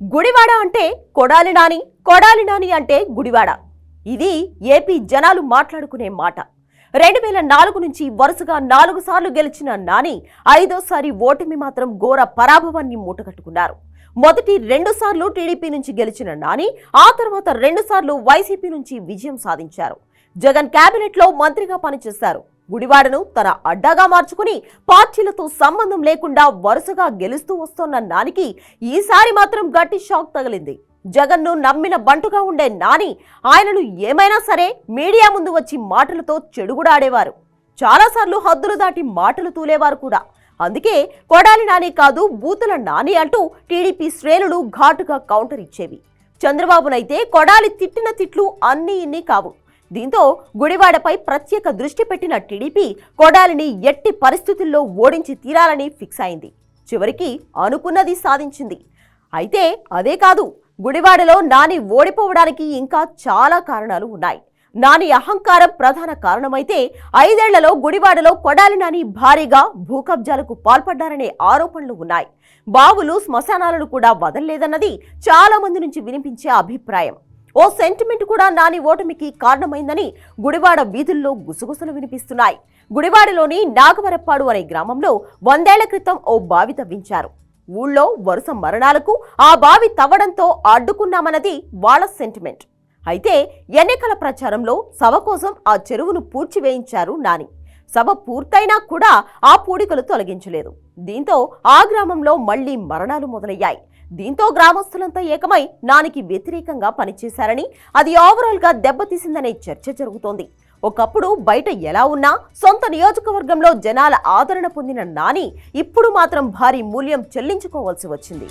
గుడివాడ అంటే కొడాలి నాని కొడాలి నాని అంటే గుడివాడ. ఇది ఏపీ జనాలు మాట్లాడుకునే మాట. రెండు వేల నాలుగు నుంచి వరుసగా నాలుగు సార్లు గెలిచిన నాని ఐదోసారి ఓటమి మాత్రం ఘోర పరాభవాన్ని మూటగట్టుకున్నారు. మొదటి రెండు సార్లు టీడీపీ నుంచి గెలిచిన నాని ఆ తర్వాత రెండు సార్లు వైసీపీ నుంచి విజయం సాధించారు. జగన్ క్యాబినెట్లో మంత్రిగా పనిచేశారు. గుడివాడను తన అడ్డాగా మార్చుకుని పార్టీలతో సంబంధం లేకుండా వరుసగా గెలుస్తూ వస్తోన్న నానికి ఈసారి మాత్రం గట్టి షాక్ తగిలింది. జగన్ను నమ్మిన బంటుగా ఉండే నాని ఆయనను ఏమైనా సరే మీడియా ముందు వచ్చి మాటలతో చెడుగుడాడేవారు చాలాసార్లు హద్దులు దాటి మాటలు తూలేవారు కూడా. అందుకే కొడాలి నాని కాదు బూతుల నాని అంటూ టీడీపీ శ్రేణులు ఘాటుగా కౌంటర్ ఇచ్చేవి. చంద్రబాబునైతే కొడాలి తిట్టిన తిట్లు అన్నీ ఇన్ని కావు. దీంతో గుడివాడపై ప్రత్యేక దృష్టి పెట్టిన టీడీపీ కొడాలిని ఎట్టి పరిస్థితుల్లో ఓడించి తీరాలని ఫిక్స్ అయింది. చివరికి అనుకున్నది సాధించింది. అయితే అదే కాదు గుడివాడలో నాని ఓడిపోవడానికి ఇంకా చాలా కారణాలు ఉన్నాయి. నాని అహంకారం ప్రధాన కారణమైతే ఐదేళ్ళలో గుడివాడలో కొడాలి నాని భారీగా భూకబ్జాలకు పాల్పడ్డారనే ఆరోపణలు ఉన్నాయి. బావులు శ్మశానాలను కూడా వదలలేదన్నది చాలా మంది నుంచి వినిపించే అభిప్రాయం. ఓ సెంటిమెంట్ కూడా నాని ఓటమికి కారణమైందని గుడివాడ వీధుల్లో గుసగుసలు వినిపిస్తున్నాయి. గుడివాడలోని నాగవరప్పాడు అనే గ్రామంలో వందేళ్ళ క్రితం ఓ బావి తవ్వించారు. ఊళ్ళో వరుస మరణాలకు ఆ బావి తవ్వడంతో అడ్డుకున్నామన్నది వాళ్ళ సెంటిమెంట్. అయితే ఎన్నికల ప్రచారంలో సభ కోసం ఆ చెరువును పూడ్చివేయించారు నాని. సభ పూర్తయినా కూడా ఆ పూడికలు తొలగించలేదు. దీంతో ఆ గ్రామంలో మళ్ళీ మరణాలు మొదలయ్యాయి. దీంతో గ్రామస్తులంతా ఏకమై నానికి వ్యతిరేకంగా పనిచేశారని అది ఓవరాల్గా దెబ్బతీసిందనే చర్చ జరుగుతోంది. ఒకప్పుడు బయట ఎలా ఉన్నా సొంత నియోజకవర్గంలో జనాల ఆదరణ పొందిన నాని ఇప్పుడు మాత్రం భారీ మూల్యం చెల్లించుకోవాల్సి వచ్చింది.